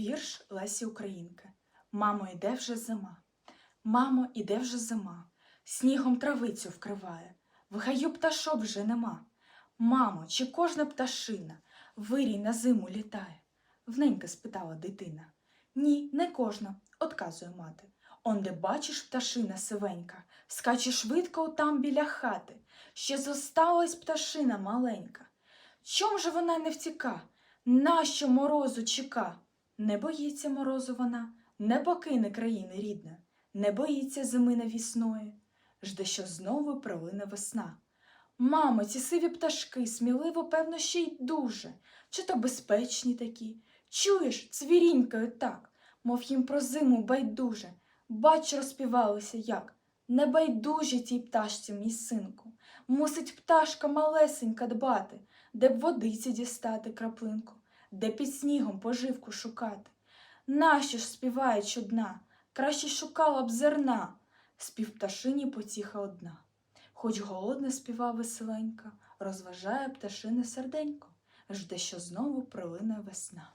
Вірш Лесі Українки. Мамо, іде вже зима. Мамо, іде вже зима. Снігом травицю вкриває. В гаю пташок вже нема. Мамо, чи кожна пташина вирій на зиму літає? Вненька спитала дитина. Ні, не кожна, отказує мати. Онде бачиш пташина сивенька, скаче швидко там біля хати. Ще зосталась пташина маленька. Чом же вона не втіка? Нащо морозу чека? Не боїться морозу вона, не покине країни рідне, не боїться зими навісної, жде, що знову пролине весна. Мамо, ці сиві пташки, сміливо, певно, ще й дуже, чи то безпечні такі. Чуєш, цвірінькають так, мов їм про зиму байдуже. Бач, розпівалися як. Не байдужі тій пташці, мій синку. Мусить пташка малесенька дбати, де б водиці дістати краплинку, де під снігом поживку шукати. Нащо ж співає чудна, краще шукала б зерна, спів пташині потіха одна. Хоч голодна співа веселенька, розважає пташине серденько, жде, що знову пролине весна.